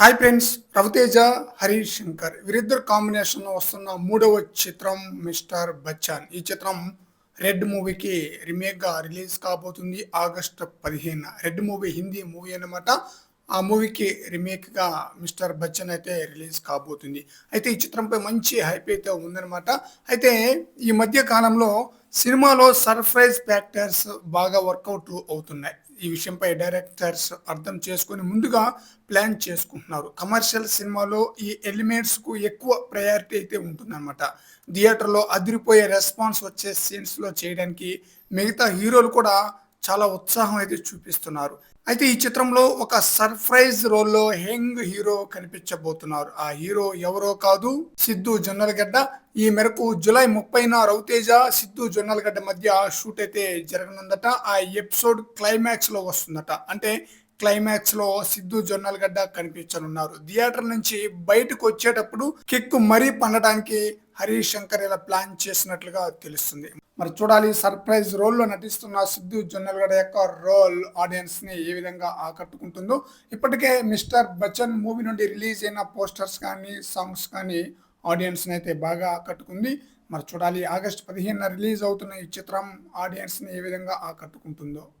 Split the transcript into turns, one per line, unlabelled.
Hi friends Ravi Teja Harish Shankar వీరిద్దరు కాంబినేషన్లో వస్తున్న మూడవ చిత్రం మిస్టర్ బచ్చన్. ఈ చిత్రం రెడ్ మూవీకి రిమేక్గా రిలీజ్ కాబోతుంది ఆగస్ట్ పదిహేను. రెడ్ మూవీ హిందీ మూవీ అన్నమాట. ఆ మూవీకి రీమేక్గా మిస్టర్ బచ్చన్ అయితే రిలీజ్ కాబోతుంది. అయితే ఈ చిత్రంపై మంచి హైప్ అయితే ఉందన్నమాట. అయితే ఈ మధ్య కాలంలో సినిమాలో సర్ప్రైజ్ ఫ్యాక్టర్స్ బాగా వర్కౌట్ అవుతున్నాయి. ఈ విషయంపై డైరెక్టర్స్ అర్థం చేసుకుని ముందుగా ప్లాన్ చేసుకుంటున్నారు. కమర్షియల్ సినిమాలో ఈ ఎలిమెంట్స్కు ఎక్కువ ప్రయారిటీ అయితే ఉంటుందన్నమాట. థియేటర్లో అదిరిపోయే రెస్పాన్స్ వచ్చే సీన్స్లో చేయడానికి మిగతా హీరోలు కూడా చాలా ఉత్సాహం అయితే చూపిస్తున్నారు. అయితే ఈ చిత్రంలో ఒక సర్ప్రైజ్ రోల్లో హెంగ్ హీరో కనిపించబోతున్నారు. ఆ హీరో ఎవరో కాదు సిద్ధు జొన్నలగడ్డ. ఈ మేరకు జూలై ముప్పైన రవితేజ సిద్ధు జొన్నలగడ్డ మధ్య షూట్ అయితే జరగనుందట. ఆ ఎపిసోడ్ క్లైమాక్స్లో వస్తుందట. అంటే క్లైమాక్స్లో సిద్ధు జొన్నలగడ్డ కనిపించనున్నారు. థియేటర్ నుంచి బయటకు వచ్చేటప్పుడు కిక్ మరీ పండటానికి హరీష్ శంకర్ ఇలా ప్లాన్ చేసినట్లుగా తెలుస్తుంది. మరి చూడాలి సర్ప్రైజ్ రోల్లో నటిస్తున్న సిద్ధు జొన్నలగడ్డ యొక్క రోల్ ఆడియన్స్ని ఏ విధంగా ఆకట్టుకుంటుందో. ఇప్పటికే మిస్టర్ బచ్చన్ మూవీ నుండి రిలీజ్ అయిన పోస్టర్స్ కానీ సాంగ్స్ కానీ ఆడియన్స్ని అయితే బాగా ఆకట్టుకుంది. మరి చూడాలి ఆగస్ట్ పదిహేను రిలీజ్ అవుతున్న ఈ చిత్రం ఆడియన్స్ని ఏ విధంగా ఆకట్టుకుంటుందో.